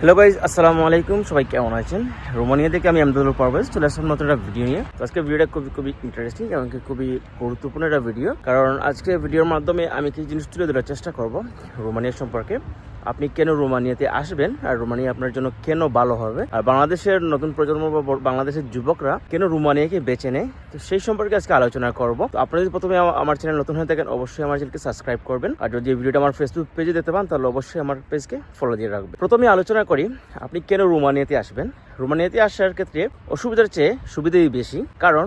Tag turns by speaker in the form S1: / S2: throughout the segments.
S1: Hello guys আসসালামু আলাইকুম। সবাই কেমন আছেন? রোমানিয়া থেকে আমি আমদুল পারভেজ, চলে আসলাম নতুন একটা ভিডিও নিয়ে। আজকে ভিডিওটা খুবই খুবই ইন্টারেস্টিং এবং খুবই গুরুত্বপূর্ণ একটা ভিডিও কারণ আজকে ভিডিওর মাধ্যমে আমি কিছু জিনিস তুলে ধরার চেষ্টা করব রোমানিয়া সম্পর্কে। আপনি কেন রোমানিয়াতে আসবেন? আর রোমানিয়া আপনার জন্য কেন ভালো হবে? আর বাংলাদেশের নতুন প্রজন্ম বা বাংলাদেশের যুবকরা কেন রোমানিয়াকে বেছে নেয়? তো সেই সম্পর্কে আজকে আলোচনা করব। তো আপনারা যদি প্রথমে আমার চ্যানেল নতুন হয়ে থাকেন, অবশ্যই আমার চ্যানেলকে সাবস্ক্রাইব করবেন। আর যদি ভিডিওটা আমার ফেসবুক পেজে দেখতে পান তাহলে অবশ্যই আমার পেজকে ফলো দিয়ে রাখবেন। প্রথমে আলোচনা করি, আপনি কেন রোমানিয়াতে আসবেন? রোমানিয়াতে আসার ক্ষেত্রে অসুবিধার চেয়ে সুবিধাই বেশি। কারণ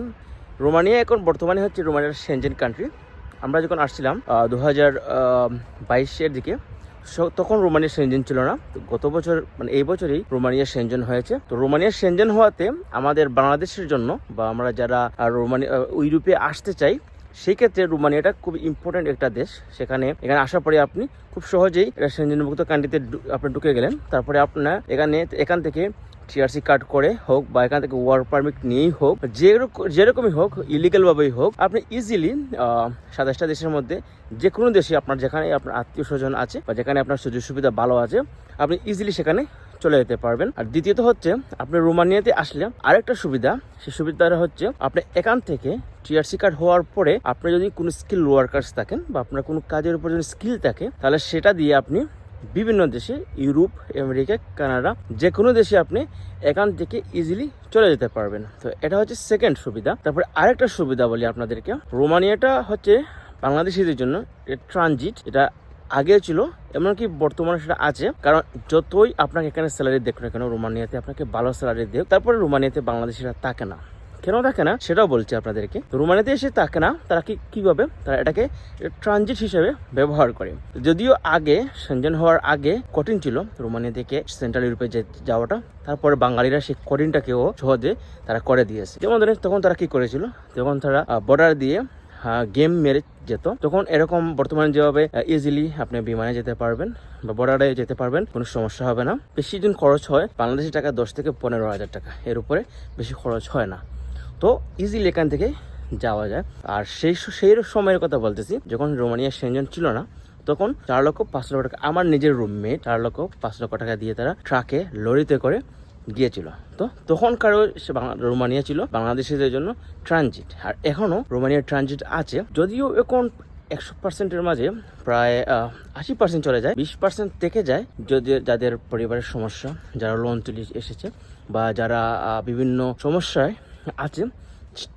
S1: রোমানিয়া এখন বর্তমানে হচ্ছে রোমানিয়ার সেনজেন কান্ট্রি আমরা যখন আসছিলাম দু হাজার বাইশের দিকে তখন রোমানিয়া সেনজেন ছিল না। গত বছর মানে এই বছরই রোমানিয়া সেনজেন হয়েছে। তো রোমানিয়া সেনজেন হওয়াতে আমাদের বাংলাদেশের জন্য বা আমরা যারা রোমানিয়া ইউরোপে আসতে চাই সেই ক্ষেত্রে রোমানিয়াটা খুব ইম্পর্টেন্ট একটা দেশ। সেখানে এখানে আসার পরে আপনি খুব সহজেই এটা সেনজেনভুক্ত কান্ট্রিতে আপনি ঢুকে গেলেন। তারপরে আপনার এখানে এখান থেকে টিআরসি কার্ড করে হোক বা এখান থেকে ওয়ার্ক পারমিট নিয়েই হোক যেরকম যেরকমই হোক ইলিগালভাবেই হোক, আপনি ইজিলি সাতাশটা দেশের মধ্যে যে কোনো দেশে আপনার যেখানে আপনার আত্মীয় স্বজন আছে বা যেখানে আপনার সুযোগ সুবিধা ভালো আছে, আপনি ইজিলি সেখানে চলে যেতে পারবেন। আর দ্বিতীয়ত হচ্ছে, আপনি রোমানিয়াতে আসলে আরেকটা সুবিধা সেই সুবিধাটা হচ্ছে, আপনি এখান থেকে টিআরসি কার্ড হওয়ার পরে আপনি যদি কোনো স্কিল ওয়ার্কার্স থাকেন বা আপনার কোনো কাজের উপর যদি স্কিল থাকে, তাহলে সেটা দিয়ে আপনি বিভিন্ন দেশে, ইউরোপ, আমেরিকা, কানাডা যে কোনো দেশে আপনি এখান থেকে ইজিলি চলে যেতে পারবেন। তো এটা হচ্ছে সেকেন্ড সুবিধা। তারপরে আরেকটা সুবিধা বলি আপনাদেরকে। রোমানিয়াটা হচ্ছে বাংলাদেশিদের জন্য ট্রানজিট এটা আগে ছিল, এমনকি বর্তমানে সেটা আছে। কারণ যতই আপনাকে এখানে স্যালারি দেখুন না কেন, রোমানিয়াতে আপনাকে ভালো স্যালারি দেখ তারপরে রোমানিয়াতে বাংলাদেশিরা থাকে না। কেন থাকে না? সেটাও বলছি আপনাদেরকে। রোমানিয়াতে এসে থাকে না, তারা কি, কীভাবে? তারা এটাকে ট্রানজিট হিসেবে ব্যবহার করে। যদিও আগে, সেনজেন হওয়ার আগে কঠিন ছিল রোমানিয়া থেকে সেন্ট্রাল ইউরোপে যাওয়াটা। তারপরে বাঙালিরা সেই কঠিনটাকেও সহজে তারা করে দিয়েছে। যেমন ধরেন, তখন তারা কি করেছিল? তখন তারা বর্ডার দিয়ে গেম মেরে যেত। তখন এরকম বর্তমানে যেভাবে ইজিলি আপনি বিমানে যেতে পারবেন বা বর্ডারে যেতে পারবেন, কোনো সমস্যা হবে না। বেশি দিন খরচ হয়, বাংলাদেশি টাকা দশ থেকে পনেরো হাজার টাকা। এর উপরে বেশি খরচ হয় না। তো ইজিলি এখান থেকে যাওয়া যায়। আর সেই সেই সময়ের কথা বলতেছি, যখন রোমানিয়া সেনজন ছিল না, তখন চার লক্ষ পাঁচ লক্ষ টাকা, আমার নিজের রুমমেট চার লক্ষ পাঁচ লক্ষ টাকা দিয়ে তারা ট্রাকে লরিতে করে গিয়েছিল। তো তখনকারও সে রোমানিয়া ছিল, বাংলাদেশিদের জন্য ট্রানজিট। আর এখনও রোমানিয়ার ট্রানজিট আছে। যদিও এখন একশো পার্সেন্টের মাঝে প্রায় আশি পার্সেন্ট চলে যায়, বিশ পার্সেন্ট থেকে যায়, যদি যাদের পরিবারের সমস্যা, যারা লোন তুলে এসেছে বা যারা বিভিন্ন সমস্যায় আছে,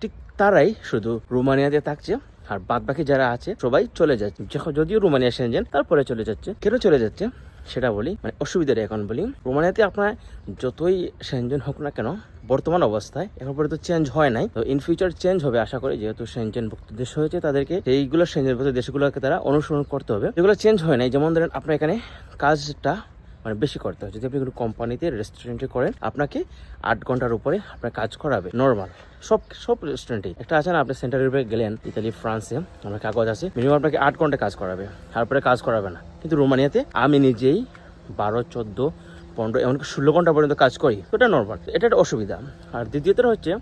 S1: ঠিক তারাই শুধু রোমানিয়াতে থাকছে। আর বাদ বাকি যারা আছে, সবাই চলে যাচ্ছে। যদিও রোমানিয়া সেনজেন, তারপরে চলে যাচ্ছে, কেন চলে যাচ্ছে? সেটা বলি মানে অসুবিধাটা এখন বলি। রোমানিয়াতে আপনার যতই সেনজেন হোক না কেন, বর্তমান অবস্থায় এখন পর্যন্ত চেঞ্জ হয় নাই। তো ইন ফিউচার চেঞ্জ হবে আশা করি, যেহেতু সেনজেন ভুক্ত দেশ হয়েছে তাদেরকে এইগুলো সেনজেন ভুক্ত দেশগুলোকে তারা অনুসরণ করতে হবে। যেগুলো চেঞ্জ হয় নাই, যেমন ধরেন আপনার এখানে কাজটা মানে বেশি করতে হয় যদি আপনি কোনো কোম্পানিতে রেস্টুরেন্টে করেন, আপনাকে আট ঘণ্টার উপরে আপনার কাজ করাবে নর্মাল সব সব রেস্টুরেন্টেই একটা আছে না, আপনি সেন্টারের ইউরোপে গেলেন ইতালি ফ্রান্সে আপনার কাগজ আছে মিনিমাম আপনাকে আট ঘণ্টা কাজ করাবে। তারপরে কাজ করাবে না। কিন্তু রোমানিয়াতে আমি নিজেই বারো, চোদ্দ, পনেরো, এমনকি ষোলো ঘণ্টা পর্যন্ত কাজ করি। এটা নর্মাল এটা একটা অসুবিধা। আর দ্বিতীয়ত হচ্ছে,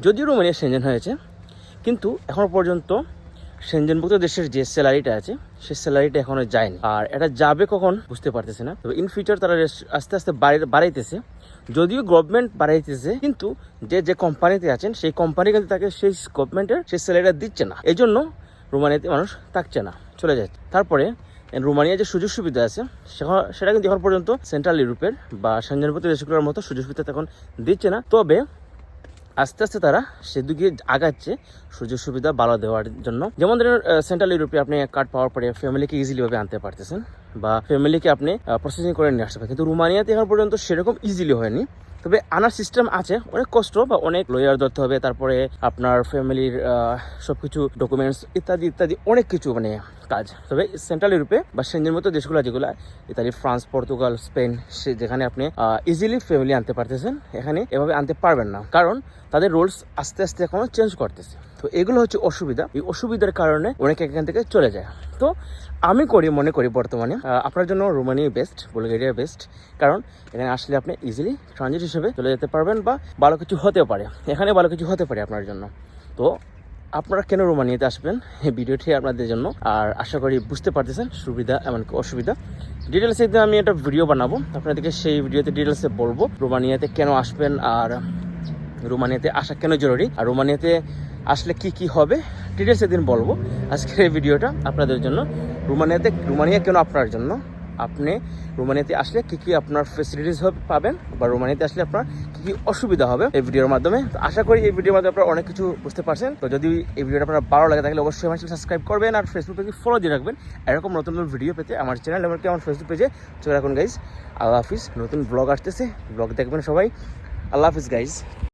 S1: যদিও রোমানিয়া সেনজেন হয়েছে, কিন্তু এখনও পর্যন্ত সেনজেনভুক্ত দেশের যে স্যালারিটা আছে, সেই স্যালারিটা এখনও যায়নি। আর এটা যাবে কখন বুঝতে পারতেছে না। তবে ইন ফিউচার তারা আস্তে আস্তে বাড়ি- বাড়াইতেছে। যদিও গভর্নমেন্ট বাড়াইতেছে, কিন্তু যে যে কোম্পানিতে আছেন, সেই কোম্পানি কিন্তু তাকে সেই গভর্নমেন্টের সেই স্যালারিটা দিচ্ছে না। এই জন্য রোমানিয়াতে মানুষ থাকছে না, চলে যাচ্ছে। তারপরে রোমানিয়া যে সুযোগ সুবিধা আছে সেটা কিন্তু এখন পর্যন্ত সেন্ট্রাল ইউরোপের বা সেনজেনভুক্ত দেশগুলোর মতো সুযোগ সুবিধা এখন দিচ্ছে না। তবে আস্তে আস্তে তারা সেদিকে আগাচ্ছে সুযোগ সুবিধা ভালো দেওয়ার জন্য। যেমন ধরেন সেন্ট্রাল ইউরোপে আপনি কার্ড পাওয়ার পরে ফ্যামিলিকে ইজিলিভাবে আনতে পারতেছেন বা ফ্যামিলিকে আপনি প্রসেসিং করে নিয়ে আসতে পারেন কিন্তু রোমানিয়াতে এখন পর্যন্ত সেরকম ইজিলি হয়নি। তবে আনার সিস্টেম আছে, অনেক কষ্ট বা অনেক লয়ার ধরতে হবে, তারপরে আপনার ফ্যামিলির সবকিছু ডকুমেন্টস ইত্যাদি ইত্যাদি অনেক কিছু মানে কাজ। তবে সেন্ট্রাল ইউরোপে বা সেঞ্জের মতো দেশগুলো যেগুলো, ইতালি ফ্রান্স পর্তুগাল স্পেন সে যেখানে আপনি ইজিলি ফ্যামিলি আনতে পারতেছেন, এখানে এভাবে আনতে পারবেন না। কারণ তাদের রুলস আস্তে আস্তে এখনও চেঞ্জ করতেছে। তো এগুলো হচ্ছে অসুবিধা। এই অসুবিধার কারণে অনেকে এখান থেকে চলে যায়। তো আমি করি, মনে করি বর্তমানে আপনার জন্য রোমানিয়া বেস্ট বুলগেরিয়া বেস্ট কারণ এখানে আসলে আপনি ইজিলি ট্রানজিট হিসেবে চলে যেতে পারবেন বা ভালো কিছু হতে পারে। এখানে ভালো কিছু হতে পারে আপনার জন্য। তো আপনারা কেন রোমানিয়াতে আসবেন? এই ভিডিওটি আপনাদের জন্য। আর আশা করি বুঝতে পারতেছেন, সুবিধা এমনকি অসুবিধা। ডিটেলসে আমি একটা ভিডিও বানাবো। আপনাদেরকে সেই ভিডিওতে ডিটেলসে বলব রোমানিয়াতে কেন আসবেন আর রোমানিয়াতে আসা কেন জরুরি? আর রোমানিয়াতে আসলে কি কি হবে? ডিটেলস একদিন বলব। আজকের এই ভিডিওটা আপনাদের জন্য। রোমানিয়াতে, রোমানিয়া কেন আপনার জন্য? আপনি রোমানিয়াতে আসলে কি কি আপনার ফেসিলিটিস পাবেন বা রোমানিয়াতে আসলে আপনার কি কি অসুবিধা হবে এই ভিডিওর মাধ্যমে? তো আশা করি এই ভিডিওর মাধ্যমে আপনারা অনেক কিছু বুঝতে পারছেন। তো যদি এই ভিডিওটা আপনার ভালো লাগে, তাহলে অবশ্যই আমার সাবস্ক্রাইব করবেন আর ফেসবুক পেজে ফলো দিয়ে রাখবেন। এরকম নতুন নতুন ভিডিও পেতে আমার চ্যানেল এমনকি আমার ফেসবুক পেজে চলে রাখুন গাইজ আল্লাহ হাফিজ। নতুন ব্লগ আসতেছে। ব্লগ দেখবেন সবাই। আল্লাহ হাফিজ গাইজ